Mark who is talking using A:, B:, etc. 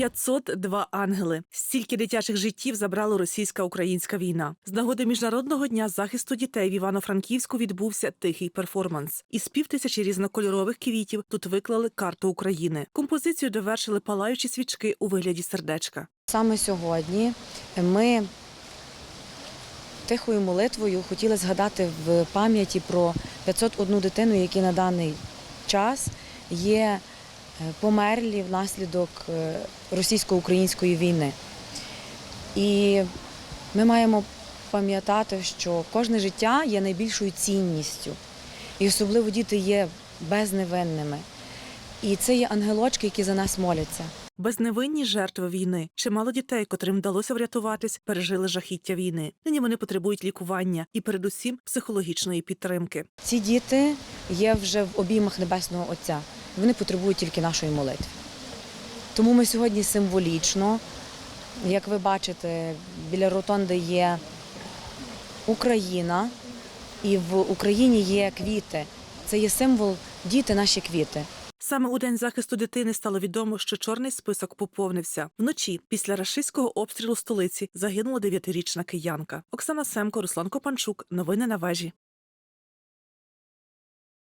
A: 502 ангели. Стільки дитячих життів забрала російська-українська війна. З нагоди міжнародного дня захисту дітей в Івано-Франківську відбувся тихий перформанс. Із півтисячі різнокольорових квітів тут виклали карту України. Композицію довершили палаючі свічки у вигляді сердечка.
B: Саме сьогодні ми тихою молитвою хотіли згадати в пам'яті про 501 дитину, які на даний час є померлі внаслідок е, російсько-української війни. І ми маємо пам'ятати, що кожне життя є найбільшою цінністю. І особливо діти є безневинними. І це є ангелочки, які за нас моляться.
A: Безневинні жертви війни. Чимало дітей, котрим вдалося врятуватись, пережили жахіття війни. Нині вони потребують лікування і, передусім, психологічної підтримки.
B: Ці діти є вже в обіймах Небесного Отця. Вони потребують тільки нашої молитви. Тому ми сьогодні символічно, як ви бачите, біля ротонди є Україна, і в Україні є квіти. Це є символ діти наші квіти.
A: Саме у день захисту дитини стало відомо, що чорний список поповнився. Вночі, після рашистського обстрілу столиці, загинула дев'ятирічна киянка. Оксана Семко, Руслан Копанчук. Новини на вежі.